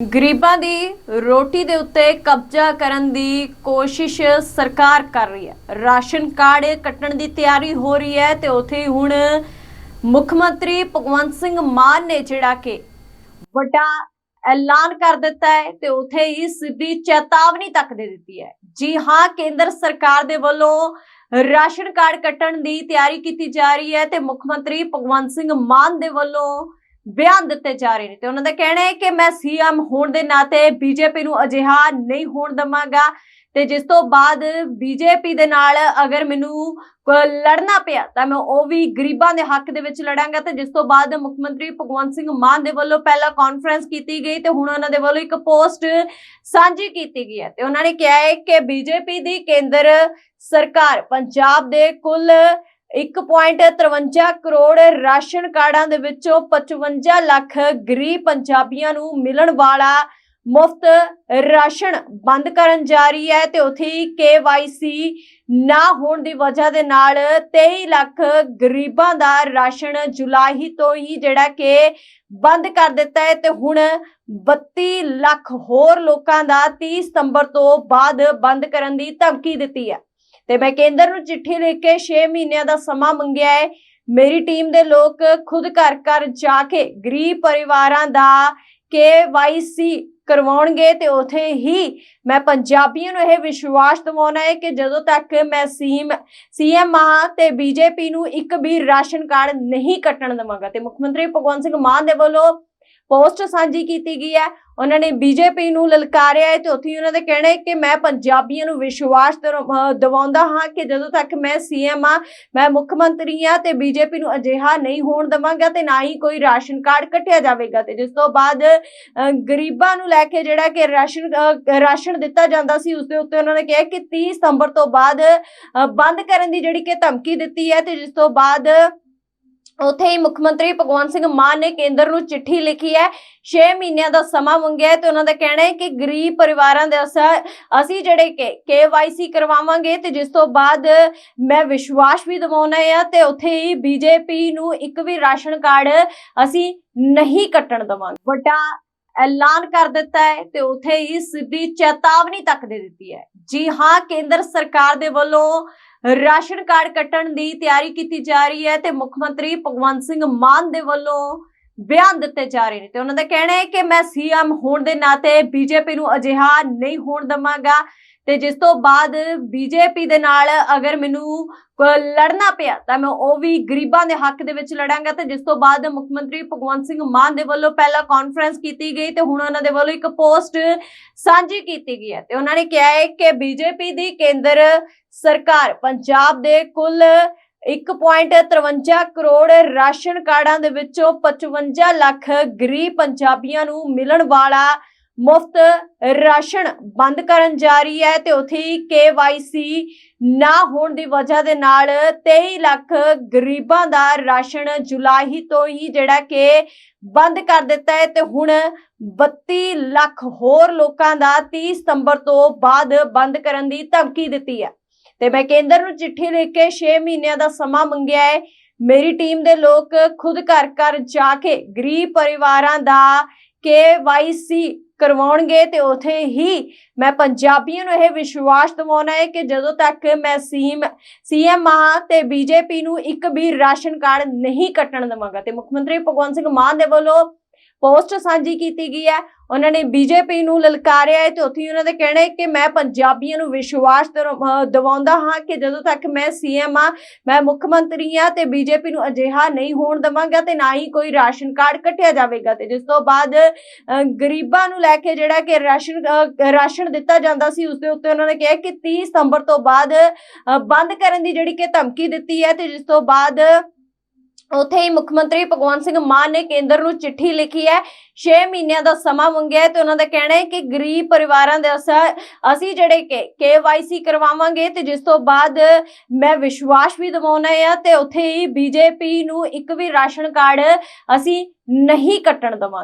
ਗਰੀਬਾਂ ਦੀ ਰੋਟੀ ਦੇ ਉੱਤੇ ਕਬਜ਼ਾ ਕਰਨ ਦੀ ਕੋਸ਼ਿਸ਼ ਸਰਕਾਰ ਕਰ ਰਹੀ ਹੈ। ਰਾਸ਼ਨ ਕਾਰਡ ਕੱਟਣ ਦੀ ਤਿਆਰੀ ਹੋ ਰਹੀ ਹੈ ਤੇ ਉਥੇ ਹੁਣ ਮੁੱਖ ਮੰਤਰੀ ਭਗਵੰਤ ਸਿੰਘ ਮਾਨ ਨੇ ਜਿਹੜਾ ਕਿ ਵੱਡਾ ਐਲਾਨ ਕਰ ਦਿੱਤਾ ਹੈ ਤੇ ਉਥੇ ਹੀ ਸਿੱਧੀ ਚੇਤਾਵਨੀ ਤੱਕ ਦੇ ਦਿੱਤੀ ਹੈ। ਜੀ ਹਾਂ, ਕੇਂਦਰ ਸਰਕਾਰ ਦੇ ਵੱਲੋਂ ਰਾਸ਼ਨ ਕਾਰਡ ਕੱਟਣ ਦੀ ਤਿਆਰੀ ਕੀਤੀ ਜਾ ਰਹੀ ਹੈ ਤੇ ਮੁੱਖ ਮੰਤਰੀ ਭਗਵੰਤ ਸਿੰਘ ਮਾਨ ਦੇ ਵੱਲੋਂ ਬਿਆਨ ਦਿੱਤੇ ਜਾ ਰਹੇ ਨੇ ਤੇ ਉਹਨਾਂ ਦਾ ਕਹਿਣਾ ਹੈ ਕਿ ਮੈਂ ਸੀਐਮ ਹੋਣ ਦੇ ਨਾਤੇ ਬੀਜੇਪੀ ਨੂੰ ਅਜਿਹਾ ਨਹੀਂ ਹੋਣ ਦਵਾਂਗਾ ਤੇ ਜਿਸ ਤੋਂ ਬਾਅਦ ਬੀਜੇਪੀ ਦੇ ਨਾਲ ਅਗਰ ਮੈਨੂੰ ਲੜਨਾ ਪਿਆ ਤਾਂ ਮੈਂ ਉਹ ਵੀ ਗਰੀਬਾਂ ਦੇ ਹੱਕ ਦੇ ਵਿੱਚ ਲੜਾਂਗਾ ਤੇ ਜਿਸ ਤੋਂ ਬਾਅਦ ਮੁੱਖ ਮੰਤਰੀ ਭਗਵੰਤ ਸਿੰਘ ਮਾਨ ਦੇ ਵੱਲੋਂ ਪਹਿਲਾਂ ਕਾਨਫਰੰਸ ਕੀਤੀ ਗਈ ਤੇ ਹੁਣ ਉਹਨਾਂ ਦੇ ਵੱਲੋਂ ਇੱਕ ਪੋਸਟ ਸਾਂਝੀ ਕੀਤੀ ਗਈ ਹੈ ਤੇ ਉਹਨਾਂ ਨੇ ਕਿਹਾ ਹੈ ਕਿ ਬੀਜੇਪੀ ਦੀ ਕੇਂਦਰ ਸਰਕਾਰ ਪੰਜਾਬ ਦੇ ਕੁੱਲ 1.53 ਕਰੋੜ ਰਾਸ਼ਨ ਕਾਰਡਾਂ ਦੇ ਵਿੱਚੋਂ 55 ਲੱਖ ਗਰੀਬ ਪੰਜਾਬੀਆਂ ਨੂੰ ਮਿਲਣ ਵਾਲਾ ਮੁਫਤ ਰਾਸ਼ਨ ਬੰਦ ਕਰਨ ਜਾ ਰਹੀ ਹੈ ਤੇ ਉਥੇ ਹੀ KYC ਨਾ ਹੋਣ ਦੀ ਵਜ੍ਹਾ ਦੇ ਨਾਲ 23 ਲੱਖ ਗਰੀਬਾਂ ਦਾ ਰਾਸ਼ਨ ਜੁਲਾਈ ਤੋਂ ਹੀ ਜਿਹੜਾ ਕਿ ਬੰਦ ਕਰ ਦਿੱਤਾ ਹੈ ਤੇ ਹੁਣ 32 ਲੱਖ ਹੋਰ ਲੋਕਾਂ ਦਾ 30 ਸਤੰਬਰ ਤੋਂ ਬਾਅਦ ਬੰਦ ਕਰਨ ਦੀ ਧਮਕੀ ਦਿੱਤੀ ਹੈ। ਤੇ ਮੈਂ ਕੇਂਦਰ ਨੂੰ ਚਿੱਠੀ ਲਿਖ ਕੇ 6 ਮਹੀਨਿਆਂ ਦਾ ਸਮਾਂ ਮੰਗਿਆ ਹੈ। ਮੇਰੀ ਟੀਮ ਦੇ ਲੋਕ ਖੁਦ ਘਰ ਘਰ ਜਾ ਕੇ ਗਰੀਬ ਪਰਿਵਾਰਾਂ ਦਾ KYC ਕਰਵਾਉਣਗੇ ਤੇ ਉਥੇ ਹੀ ਮੈਂ ਪੰਜਾਬੀਆਂ ਨੂੰ ਇਹ ਵਿਸ਼ਵਾਸ ਦਿਵਾਉਣਾ ਹੈ ਕਿ ਜਦੋਂ ਤੱਕ ਮੈਂ ਸੀਐਮ ਸੀਐਮ ਆ ਤੇ ਬੀਜੇਪੀ ਨੂੰ ਇੱਕ ਵੀ ਰਾਸ਼ਨ ਕਾਰਡ ਨਹੀਂ ਕੱਟਣ ਦੇਵਾਂਗਾ ਤੇ ਮੁੱਖ ਮੰਤਰੀ ਭਗਵੰਤ ਸਿੰਘ ਮਾਨ ਦੇ ਵੱਲੋਂ ਪੋਸਟ ਸਾਂਝੀ ਕੀਤੀ ਗਈ ਹੈ। ਉਹਨਾਂ ਨੇ ਬੀਜੇਪੀ ਨੂੰ ਲਲਕਾਰਿਆ ਹੈ ਤੇ ਉੱਥੇ ਉਹਨਾਂ ਦਾ ਕਹਿਣਾ ਹੈ ਕਿ ਮੈਂ ਪੰਜਾਬੀਆਂ ਨੂੰ ਵਿਸ਼ਵਾਸ ਦਿਵਾਉਂਦਾ ਹਾਂ ਕਿ ਜਦੋਂ ਤੱਕ ਮੈਂ ਸੀਐਮ ਆ, ਮੈਂ ਮੁੱਖ ਮੰਤਰੀ ਆ ਤੇ ਬੀਜੇਪੀ ਨੂੰ ਅਜਿਹਾ ਨਹੀਂ ਹੋਣ ਦਵਾਂਗਾ ਤੇ ਨਾ ਹੀ ਕੋਈ ਰਾਸ਼ਨ ਕਾਰਡ ਕੱਟਿਆ ਜਾਵੇਗਾ ਤੇ ਜਿਸ ਤੋਂ ਬਾਅਦ ਗਰੀਬਾਂ ਨੂੰ ਲੈ ਕੇ ਜਿਹੜਾ ਕਿ ਰਾਸ਼ਨ ਰਾਸ਼ਨ ਦਿੱਤਾ ਜਾਂਦਾ ਸੀ, ਉਸ ਦੇ ਉੱਤੇ ਉਹਨਾਂ ਨੇ ਕਿਹਾ ਕਿ 30 ਸਤੰਬਰ ਤੋਂ ਬਾਅਦ ਬੰਦ ਕਰਨ ਦੀ ਜਿਹੜੀ ਕਿ ਧਮਕੀ ਦਿੱਤੀ ਹੈ ਤੇ ਜਿਸ ਤੋਂ ਬਾਅਦ ਉੱਥੇ ਹੀ ਮੁੱਖ ਮੰਤਰੀ ਭਗਵੰਤ ਸਿੰਘ ਮਾਨ ਨੇ ਕੇਂਦਰ ਨੂੰ ਚਿੱਠੀ ਲਿਖੀ ਹੈ। 6 ਮਹੀਨਿਆਂ ਦਾ ਸਮਾਂ ਮੰਗਿਆ ਤੇ ਉਹਨਾਂ ਦਾ ਕਹਿਣਾ ਹੈ ਕਿ ਗਰੀਬ ਪਰਿਵਾਰਾਂ ਦੇ ਅਸੀਂ ਜਿਹੜੇ ਕਿ KYC ਕਰਵਾਵਾਂਗੇ ਤੇ ਜਿਸ ਤੋਂ ਬਾਅਦ ਮੈਂ ਵਿਸ਼ਵਾਸ ਵੀ ਦਿਵਾਉਣਾ ਹੈ ਤੇ ਉੱਥੇ ਹੀ ਬੀਜੇਪੀ ਨੂੰ ਇੱਕ ਵੀ ਰਾਸ਼ਨ ਕਾਰਡ ਅਸੀਂ ਨਹੀਂ ਕੱਟਣ ਦੇਵਾਂਗੇ। ਵੱਡਾ ਐਲਾਨ ਕਰ ਦਿੱਤਾ ਹੈ ਤੇ ਉੱਥੇ ਹੀ ਸਿੱਧੀ ਚੇਤਾਵਨੀ ਤੱਕ ਦੇ ਦਿੱਤੀ ਹੈ। ਜੀ ਹਾਂ, ਕੇਂਦਰ ਸਰਕਾਰ ਦੇ ਵੱਲੋਂ ਰਾਸ਼ਨ ਕਾਰਡ ਕੱਟਣ ਦੀ ਤਿਆਰੀ ਕੀਤੀ ਜਾ ਰਹੀ ਹੈ ਤੇ ਮੁੱਖ ਮੰਤਰੀ ਭਗਵੰਤ ਸਿੰਘ ਮਾਨ ਦੇ ਵੱਲੋਂ ਬਿਆਨ ਦਿੱਤੇ ਜਾ ਰਹੇ ਨੇ ਤੇ ਉਹਨਾਂ ਦਾ ਕਹਿਣਾ ਹੈ ਕਿ ਮੈਂ ਸੀਐਮ ਹੋਣ ਦੇ ਨਾਤੇ ਬੀਜੇਪੀ ਨੂੰ ਅਜਿਹਾ ਨਹੀਂ ਹੋਣ ਦਵਾਂਗਾ ਤੇ ਜਿਸ ਤੋਂ ਬਾਅਦ ਬੀਜੇਪੀ ਦੇ ਨਾਲ ਅਗਰ ਮੈਨੂੰ ਲੜਨਾ ਪਿਆ, ਤਾਂ ਮੈਂ ਉਹ ਵੀ ਗਰੀਬਾਂ ਦੇ ਹੱਕ ਦੇ ਵਿੱਚ ਲੜਾਂਗਾ ਤੇ ਜਿਸ ਤੋਂ ਬਾਅਦ ਮੁੱਖ ਮੰਤਰੀ ਭਗਵੰਤ ਸਿੰਘ ਮਾਨ ਦੇ ਵੱਲੋਂ ਪਹਿਲਾਂ ਕਾਨਫਰੰਸ ਕੀਤੀ ਗਈ ਤੇ ਹੁਣ ਉਹਨਾਂ ਦੇ ਵੱਲੋਂ ਇੱਕ ਪੋਸਟ ਸਾਂਝੀ ਕੀਤੀ ਗਈ ਹੈ। ਤੇ ਉਹਨਾਂ ਨੇ ਕਿਹਾ ਹੈ ਕਿ ਬੀਜੇਪੀ ਦੀ ਕੇਂਦਰ ਸਰਕਾਰ ਪੰਜਾਬ ਦੇ ਕੁੱਲ 1.53 ਕਰੋੜ ਰਾਸ਼ਨ ਕਾਰਡਾਂ ਦੇ ਵਿੱਚੋਂ 55 ਲੱਖ ਗਰੀਬ ਪੰਜਾਬੀਆਂ ਨੂੰ ਮਿਲਣ ਵਾਲਾ ਮੁਫਤ ਰਾਸ਼ਨ ਬੰਦ ਕਰਨ ਜਾ ਰਹੀ ਹੈ ਤੇ ਉਥੇ ਹੀ KYC ਨਾ ਹੋਣ ਦੀ ਵਜ੍ਹਾ ਦੇ ਨਾਲ 23 ਲੱਖ ਗਰੀਬਾਂ ਦਾ ਰਾਸ਼ਨ ਜੁਲਾਈ ਤੋਂ ਹੀ ਜਿਹੜਾ ਕਿ ਬੰਦ ਕਰ ਦਿੱਤਾ ਹੈ ਤੇ ਹੁਣ 32 ਲੱਖ ਹੋਰ ਲੋਕਾਂ ਦਾ 30 ਸਤੰਬਰ ਤੋਂ ਬਾਅਦ ਬੰਦ ਕਰਨ ਦੀ ਧਮਕੀ ਦਿੱਤੀ ਹੈ। ਤੇ ਮੈਂ ਕੇਂਦਰ ਨੂੰ ਚਿੱਠੀ ਲਿਖ ਕੇ 6 ਮਹੀਨਿਆਂ ਦਾ ਸਮਾਂ ਮੰਗਿਆ ਹੈ। ਮੇਰੀ ਟੀਮ ਦੇ ਲੋਕ ਖੁਦ ਘਰ ਘਰ ਜਾ ਕੇ ਗਰੀਬ ਪਰਿਵਾਰਾਂ ਦਾ KYC ਕਰਵਾਉਣਗੇ ਤੇ ਉਥੇ ਹੀ ਮੈਂ ਪੰਜਾਬੀਆਂ ਨੂੰ ਇਹ ਵਿਸ਼ਵਾਸ ਦਿਵਾਉਣਾ ਹੈ ਕਿ ਜਦੋਂ ਤੱਕ ਮੈਂ ਸੀਐਮ ਸੀਐਮ ਆ ਤੇ ਬੀਜੇਪੀ ਨੂੰ ਇੱਕ ਵੀ ਰਾਸ਼ਨ ਕਾਰਡ ਨਹੀਂ ਕੱਟਣ ਦੇਵਾਂਗਾ ਤੇ ਮੁੱਖ ਮੰਤਰੀ ਭਗਵੰਤ ਸਿੰਘ ਮਾਨ ਦੇ ਵੱਲੋਂ ਪੋਸਟ ਸਾਂਝੀ ਕੀਤੀ ਗਈ ਹੈ। ਉਹਨਾਂ ਨੇ ਬੀਜੇਪੀ ਨੂੰ ਲਲਕਾਰਿਆ ਹੈ ਤੇ ਉੱਥੇ ਉਹਨਾਂ ਦਾ ਕਹਿਣਾ ਹੈ ਕਿ ਮੈਂ ਪੰਜਾਬੀਆਂ ਨੂੰ ਵਿਸ਼ਵਾਸ ਦਿਵਾਉਂਦਾ ਹਾਂ ਕਿ ਜਦੋਂ ਤੱਕ ਮੈਂ ਸੀਐਮ ਆ, ਮੈਂ ਮੁੱਖ ਮੰਤਰੀ ਆ ਤੇ ਬੀਜੇਪੀ ਨੂੰ ਅਜਿਹਾ ਨਹੀਂ ਹੋਣ ਦਵਾਂਗਾ ਤੇ ਨਾ ਹੀ ਕੋਈ ਰਾਸ਼ਨ ਕਾਰਡ ਕੱਟਿਆ ਜਾਵੇਗਾ ਤੇ ਜਿਸ ਤੋਂ ਬਾਅਦ ਗਰੀਬਾਂ ਨੂੰ ਲੈ ਕੇ ਜਿਹੜਾ ਕਿ ਰਾਸ਼ਨ ਰਾਸ਼ਨ ਦਿੱਤਾ ਜਾਂਦਾ ਸੀ ਉਸ ਦੇ ਉੱਤੇ ਉਹਨਾਂ ਨੇ ਕਿਹਾ ਕਿ 30 ਸਤੰਬਰ ਤੋਂ ਬਾਅਦ ਬੰਦ ਕਰਨ ਦੀ ਜਿਹੜੀ ਕਿ ਧਮਕੀ ਦਿੱਤੀ ਹੈ ਤੇ ਜਿਸ ਤੋਂ ਬਾਅਦ ਉੱਥੇ ਹੀ ਮੁੱਖ ਮੰਤਰੀ ਭਗਵੰਤ ਸਿੰਘ ਮਾਨ ਨੇ ਕੇਂਦਰ ਨੂੰ ਚਿੱਠੀ ਲਿਖੀ ਹੈ। 6 ਮਹੀਨਿਆਂ ਦਾ ਸਮਾਂ ਮੰਗਿਆ ਹੈ ਤੇ ਉਹਨਾਂ ਦਾ ਕਹਿਣਾ ਹੈ ਕਿ ਗਰੀਬ ਪਰਿਵਾਰਾਂ ਦੇ ਅਸੀਂ ਜਿਹੜੇ ਕਿ KYC ਕਰਵਾਵਾਂਗੇ ਤੇ ਜਿਸ ਤੋਂ ਬਾਅਦ ਮੈਂ ਵਿਸ਼ਵਾਸ ਵੀ ਦਿਵਾਉਣਾ ਹੈ ਤੇ ਉੱਥੇ ਹੀ ਬੀਜੇਪੀ ਨੂੰ ਇੱਕ ਵੀ ਰਾਸ਼ਨ ਕਾਰਡ ਅਸੀਂ ਨਹੀਂ ਕੱਟਣ ਦੇਵਾਂਗੇ।